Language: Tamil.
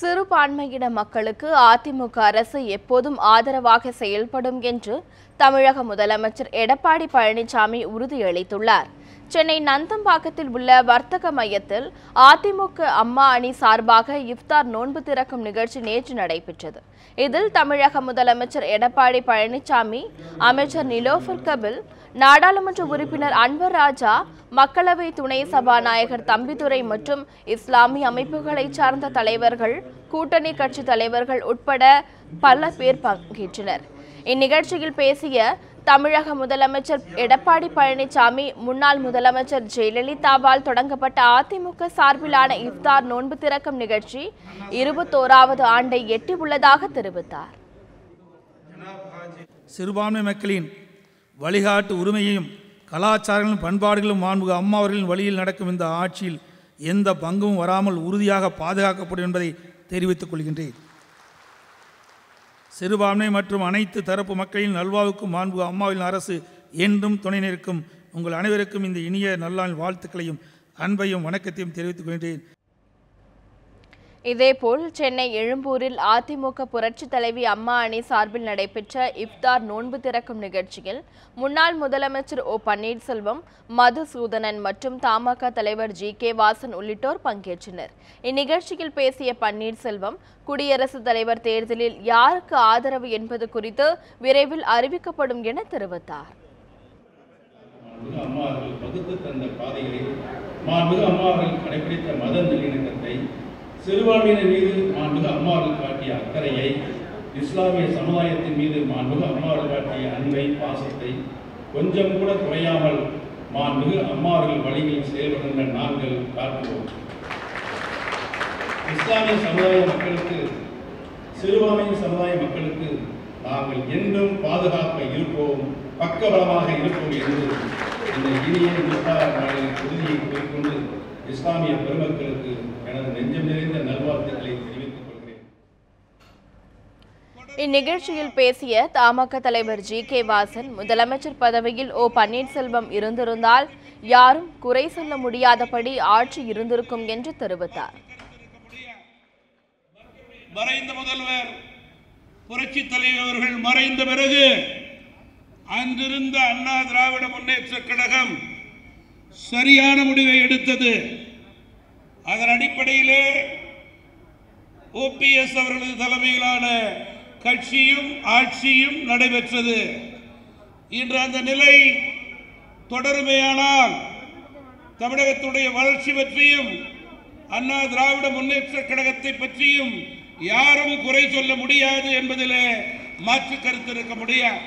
சிறுபான்மையின மக்களுக்கு அதிமுக அரசு எப்போதும் ஆதரவாக செயல்படும் என்று தமிழக முதலமைச்சர் எடப்பாடி பழனிசாமி உறுதியளித்துள்ளார். சென்னை நந்தம்பாக்கத்தில் உள்ள வர்த்தக மையத்தில் அதிமுக அம்மா அணி சார்பாக இஃப்தார் நோன்பு திறக்கும் நிகழ்ச்சி நேற்று நடைபெற்றது. இதில் தமிழக முதலமைச்சர் எடப்பாடி பழனிசாமி அமைச்சர் நிலோஃபர் கபில் நாடாளுமன்ற உறுப்பினர் அன்வர் ராஜா மக்களவை துணை சபாநாயகர் தம்பிதுரை மற்றும் இஸ்லாமிய அமைப்புகளைச் சார்ந்த தலைவர்கள் கூட்டணி கட்சி தலைவர்கள் உட்பட பல பேர் பங்கேற்றனர். இந்நிகழ்ச்சியில் பேசிய தமிழக முதலமைச்சர் எடப்பாடி பழனிசாமி முன்னாள் முதலமைச்சர் ஜெயலலிதாவால் தொடங்கப்பட்ட அதிமுக சார்பிலான இஃப்தார் நோன்பு திறக்கும் நிகழ்ச்சி இருபத்தோராவது ஆண்டை எட்டியுள்ளதாக தெரிவித்தார். சிறுபான்மை மக்களின் வழிகாட்டு உரிமையையும் கலாச்சாரங்களும் பண்பாடுகளும் மாண்புக அம்மா அவர்களின் வழியில் நடக்கும் இந்த ஆட்சியில் எந்த பங்கும் வராமல் உறுதியாக பாதுகாக்கப்படும் என்பதை தெரிவித்துக் கொள்கின்றேன். சிறுபான்மை மற்றும் அனைத்து தரப்பு மக்களின் நல்வாவுக்கும் மாண்பு அம்மாவின் அரசு என்றும் துணை நிற்கும். உங்கள் அனைவருக்கும் இந்த இனிய நல்லாள் வாழ்த்துக்களையும் அன்பையும் வணக்கத்தையும் தெரிவித்துக் கொண்டேன் இதேபோல் சென்னை எழும்பூரில் அதிமுக புரட்சி தலைவி அம்மா அணி சார்பில் நடைபெற்ற இப்தார் நோன்பு திறக்கும் நிகழ்ச்சியில் முன்னாள் முதலமைச்சர் ஓ பன்னீர்செல்வம் மதுசூதனன் மற்றும் தமாக தலைவர் ஜி கே வாசன் உள்ளிட்டோர் பங்கேற்றனர். இந்நிகழ்ச்சியில் பேசிய பன்னீர்செல்வம் குடியரசுத் தலைவர் தேர்தலில் யாருக்கு ஆதரவு என்பது குறித்து விரைவில் அறிவிக்கப்படும் என தெரிவித்தார். மாண்புமிகு அம்மா அவர்கள் கடைபிடித்த மத நல்லிணக்கத்தை சிறுபான்மையினர் மீது மாண்புக அம்மாவர்கள் காட்டிய அக்கறையை இஸ்லாமிய சமுதாயத்தின் மீது மாண்புக அம்மாவர்கள் காட்டிய அன்பை பாசத்தை கொஞ்சம் கூட குறையாமல் மாண்புமிகு அம்மாவர்கள் வழியில் செயல்படுகின்ற நாங்கள் காட்டுவோம். இஸ்லாமிய சமுதாய மக்களுக்கு சிறுபான்மையின் சமுதாய மக்களுக்கு நாங்கள் என்றும் பாதுகாக்க இருப்போம் பக்கபலமாக இருப்போம் என்று இந்த இனிய முத்தார் நாளில் உறுதியை கூறிக்கொண்டு இஸ்லாமிய பெருமக்களுக்கு இந்நிகழ்ச்சியில் பேசிய தமாக தலைவர் ஜி. கே. வாசன் முதலமைச்சர் பதவியில் ஓ. பன்னீர்செல்வம் இருந்திருந்தால் யாரும் குறை சொல்ல முடியாதபடி ஆட்சி இருந்திருக்கும் என்று தெரிவித்தார். மறைந்த முதல்வர் புரட்சி தலைவர்கள் மறைந்த பிறகு அன்றிருந்த அண்ணா திராவிட முன்னேற்ற கழகம் சரியான முடிவை எடுத்தது. அதன் அடிப்படையிலே ஓபிஎஸ் அவர்களது தலைமையிலான கட்சியும் ஆட்சியும் நடைபெற்றது. இன்று அந்த நிலை தொடருமையானால் தமிழகத்துடைய வளர்ச்சி பற்றியும் அண்ணா திராவிட முன்னேற்ற கழகத்தை பற்றியும் யாரும் குறை சொல்ல முடியாது என்பதிலே மாற்று கருத்து இருக்க முடியாது.